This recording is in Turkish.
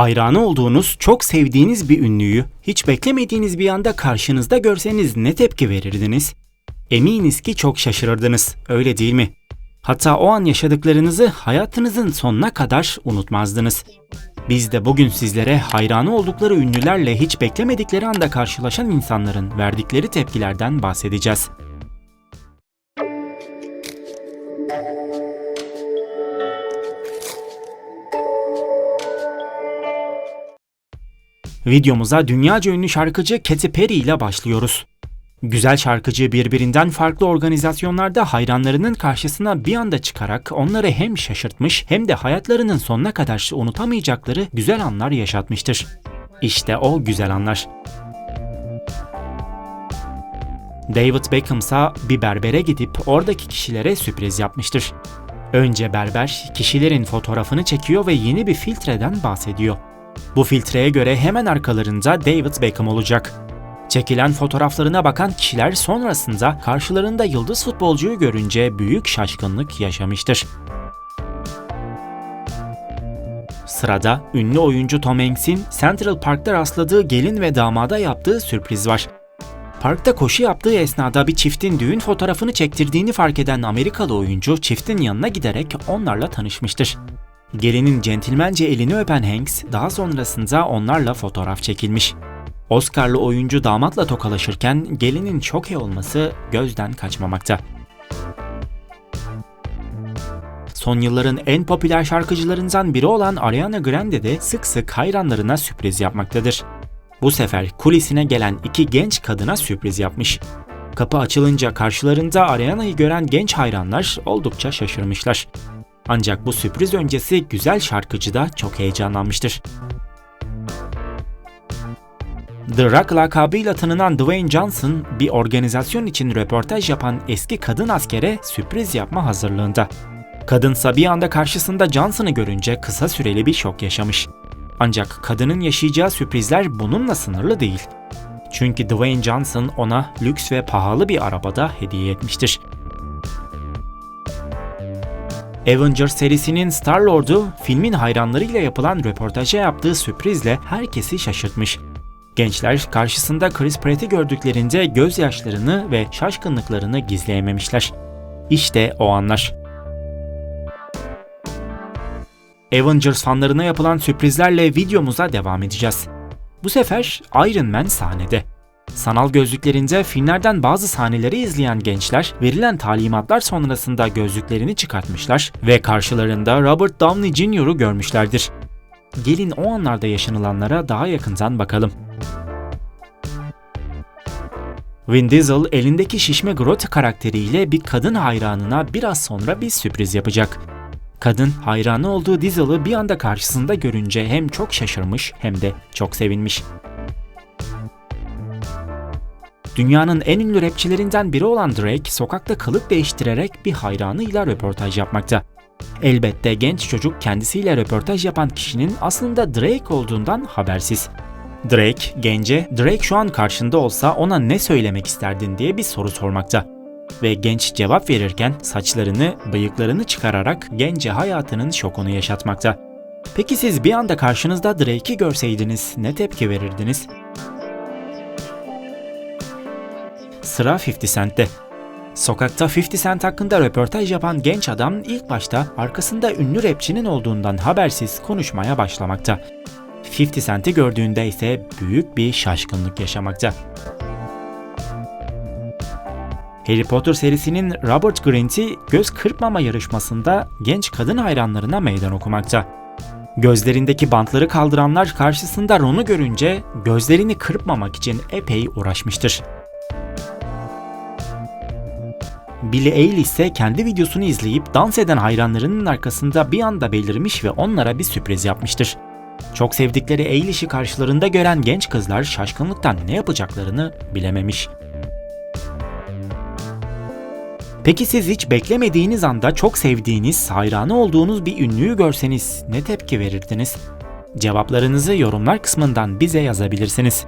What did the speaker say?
Hayranı olduğunuz, çok sevdiğiniz bir ünlüyü hiç beklemediğiniz bir anda karşınızda görseniz ne tepki verirdiniz? Eminiz ki çok şaşırırdınız, öyle değil mi? Hatta o an yaşadıklarınızı hayatınızın sonuna kadar unutmazdınız. Biz de bugün sizlere hayranı oldukları ünlülerle hiç beklemedikleri anda karşılaşan insanların verdikleri tepkilerden bahsedeceğiz. Videomuza dünyaca ünlü şarkıcı Katy Perry ile başlıyoruz. Güzel şarkıcı birbirinden farklı organizasyonlarda hayranlarının karşısına bir anda çıkarak onları hem şaşırtmış hem de hayatlarının sonuna kadar unutamayacakları güzel anlar yaşatmıştır. İşte o güzel anlar. David Beckham ise bir berbere gidip oradaki kişilere sürpriz yapmıştır. Önce berber kişilerin fotoğrafını çekiyor ve yeni bir filtreden bahsediyor. Bu filtreye göre hemen arkalarında David Beckham olacak. Çekilen fotoğraflarına bakan kişiler sonrasında karşılarında yıldız futbolcuyu görünce büyük şaşkınlık yaşamıştır. Sırada ünlü oyuncu Tom Hanks'in Central Park'ta rastladığı gelin ve damada yaptığı sürpriz var. Parkta koşu yaptığı esnada bir çiftin düğün fotoğrafını çektirdiğini fark eden Amerikalı oyuncu çiftin yanına giderek onlarla tanışmıştır. Gelinin centilmence elini öpen Hanks daha sonrasında onlarla fotoğraf çekilmiş. Oscar'lı oyuncu damatla tokalaşırken gelinin çok iyi olması gözden kaçmamakta. Son yılların en popüler şarkıcılarından biri olan Ariana Grande de sık sık hayranlarına sürpriz yapmaktadır. Bu sefer kulisine gelen iki genç kadına sürpriz yapmış. Kapı açılınca karşılarında Ariana'yı gören genç hayranlar oldukça şaşırmışlar. Ancak bu sürpriz öncesi güzel şarkıcı da çok heyecanlanmıştır. The Rock lakabıyla tanınan Dwayne Johnson bir organizasyon için röportaj yapan eski kadın askere sürpriz yapma hazırlığında. Kadınsa bir anda karşısında Johnson'ı görünce kısa süreli bir şok yaşamış. Ancak kadının yaşayacağı sürprizler bununla sınırlı değil. Çünkü Dwayne Johnson ona lüks ve pahalı bir arabada hediye etmiştir. Avengers serisinin Star-Lord'u filmin hayranlarıyla yapılan röportaja yaptığı sürprizle herkesi şaşırtmış. Gençler karşısında Chris Pratt'i gördüklerinde gözyaşlarını ve şaşkınlıklarını gizleyememişler. İşte o anlar. Avengers fanlarına yapılan sürprizlerle videomuza devam edeceğiz. Bu sefer Iron Man sahnede. Sanal gözlüklerinde filmlerden bazı sahneleri izleyen gençler verilen talimatlar sonrasında gözlüklerini çıkartmışlar ve karşılarında Robert Downey Jr.'ı görmüşlerdir. Gelin o anlarda yaşanılanlara daha yakından bakalım. Vin Diesel elindeki şişme Groot karakteriyle bir kadın hayranına biraz sonra bir sürpriz yapacak. Kadın hayranı olduğu Diesel'ı bir anda karşısında görünce hem çok şaşırmış hem de çok sevinmiş. Dünyanın en ünlü rapçilerinden biri olan Drake, sokakta kılık değiştirerek bir hayranıyla röportaj yapmakta. Elbette genç çocuk kendisiyle röportaj yapan kişinin aslında Drake olduğundan habersiz. Drake, gence Drake şu an karşında olsa ona ne söylemek isterdin diye bir soru sormakta. Ve genç cevap verirken saçlarını, bıyıklarını çıkararak gence hayatının şokunu yaşatmakta. Peki siz bir anda karşınızda Drake'i görseydiniz ne tepki verirdiniz? Sıra 50 Cent'te. Sokakta 50 Cent hakkında röportaj yapan genç adam ilk başta arkasında ünlü rapçinin olduğundan habersiz konuşmaya başlamakta. 50 Cent'i gördüğünde ise büyük bir şaşkınlık yaşamakta. Harry Potter serisinin Robert Grant'i göz kırpmama yarışmasında genç kadın hayranlarına meydan okumakta. Gözlerindeki bantları kaldıranlar karşısında Ron'u görünce gözlerini kırpmamak için epey uğraşmıştır. Billie Eilish ise kendi videosunu izleyip dans eden hayranlarının arkasında bir anda belirmiş ve onlara bir sürpriz yapmıştır. Çok sevdikleri Eilish'i karşılarında gören genç kızlar şaşkınlıktan ne yapacaklarını bilememiş. Peki siz hiç beklemediğiniz anda çok sevdiğiniz, hayranı olduğunuz bir ünlüyü görseniz ne tepki verirdiniz? Cevaplarınızı yorumlar kısmından bize yazabilirsiniz.